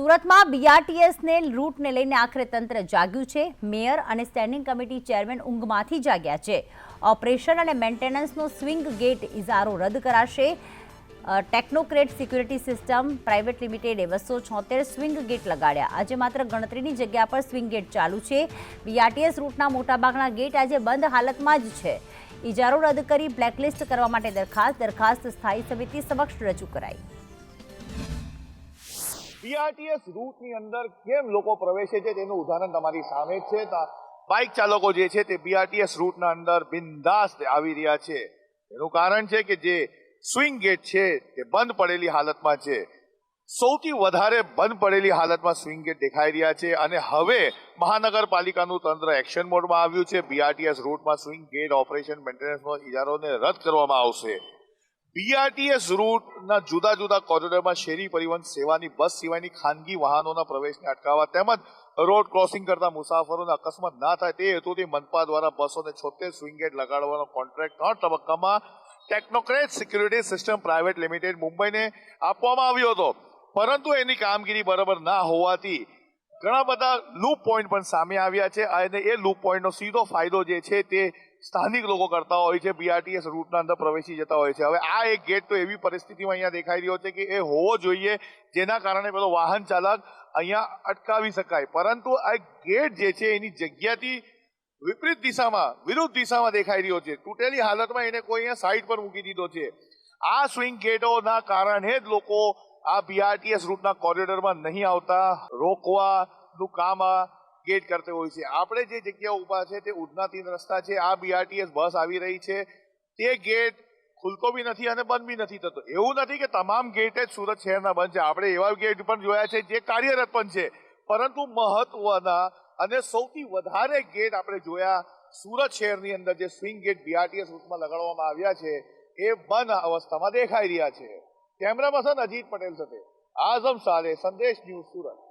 સુરતમાં બીઆરટીએસને રૂટને લઈને આખરે તંત્ર જાગ્યું છે. મેયર અને સ્ટેન્ડિંગ કમિટી ચેરમેન ઊંઘમાંથી જાગ્યા છે. ઓપરેશન અને મેન્ટેનન્સનો સ્વિંગ ગેટ ઇજારો રદ કરાશે. ટેકનોક્રેટ સિક્યુરિટી સિસ્ટમ પ્રાઇવેટ લિમિટેડે બસો છોતેર સ્વિંગ ગેટ લગાડ્યા. આજે માત્ર ગણતરીની જગ્યા પર સ્વિંગ ગેટ ચાલુ છે. બીઆરટીએસ રૂટના મોટાભાગના ગેટ આજે બંધ હાલતમાં જ છે. ઇજારો રદ કરી બ્લેકલિસ્ટ કરવા માટે દરખાસ્ત. દરખાસ્ત સ્થાયી સમિતિ સમક્ષ રજૂ કરાઈ. બીઆરટીએસ રૂટની અંદર કેમ લોકો પ્રવેશે છે તેનું ઉદાહરણ તમારી સામે જ છે. બાઇક ચાલકો જે છે તે બીઆરટીએસ રૂટના અંદર બિંદાસ આવી રહ્યા છે. એનું કારણ છે કે જે સ્વિંગ ગેટ છે તે બંધ પડેલી હાલતમાં છે. સૌથી વધારે બંધ પડેલી હાલતમાં સ્વિંગ ગેટ દેખાઈ રહ્યા છે અને હવે મહાનગરપાલિકાનું તંત્ર એક્શન મોડમાં આવ્યું છે. બીઆરટીએસ રૂટમાં સ્વિંગ ગેટ ઓપરેશન મેન્ટેનન્સનો ઇજારોને રદ કરવામાં આવશે. બીઆરટીએસ રૂટના જુદા જુદા કોરિડોરમાં શેરી પરિવહન સેવાની, બસ સિવાયની ખાનગી વાહનોના પ્રવેશને અટકાવવા તેમજ રોડ ક્રોસિંગ કરતા મુસાફરોને અકસ્માત ના થાય તે હેતુથી મનપા દ્વારા બસોને છોતેર સ્વિંગ ગેટ લગાડવાનો કોન્ટ્રાક્ટ ત્રણ તબક્કામાં Technocrat security system private limited મુંબઈને આપવામાં આવ્યો હતો. પરંતુ એની કામગીરી બરાબર ના હોવાથી ઘણા બધા લૂપ પોઈન્ટ પણ સામે આવ્યા છે અને એ લૂપ પોઈન્ટનો સીધો ફાયદો જે છે તે સ્થાનિક લોકો કરતા હોય છે બીઆરટીએસ રૂટના અંદર પ્રવેશી જતા હોય છે. હવે આ એક ગેટ તો એવી પરિસ્થિતિમાં અહીંયા દેખાઈ રહ્યો છે કે એ હોવો જોઈએ, જેના કારણે પેલો વાહન ચાલક અહીંયા અટકાવી શકાય. પરંતુ આ ગેટ જે છે એની જગ્યાથી વિપરીત દિશામાં, વિરુદ્ધ દિશામાં દેખાઈ રહ્યો છે. તૂટેલી હાલતમાં એને કોઈ અહીંયા સાઈડ પર મૂકી દીધો છે. આ સ્વિંગ ગેટોના કારણે જ લોકો આ બીઆરટીએસ રૂટના કોરિડોરમાં નહીં આવતા, રોકવાનું કામ આ ગેટ કરते હોય છે. આપણે જે જગ્યા ઊભા છે તે ઉધના તીન રસ્તા છે. આ બીઆરટીએસ બસ આવી રહી છે. તે ગેટ ખુલતો બી નથી અને બંધ બી નથી થતો. એવું નથી કે તમામ ગેટ જ સુરત શહેરના બંધ છે. આપણે એવા ગેટ પણ જોયા છે જે કાર્યરત પણ છે. પરંતુ મહત્વના અને સૌથી વધારે ગેટ આપણે જોયા સુરત શહેરની અંદર જે સ્વિંગ ગેટ બીઆરટીએસ રૂટમાં લગાડવામાં આવ્યા છે, એ બંધ અવસ્થામાં દેખાઈ રહ્યા છે. કેમેરા પર્સન અજીત પટેલ સાથે. આઝમ સાલે સંદેશ ન્યૂઝ સુરત.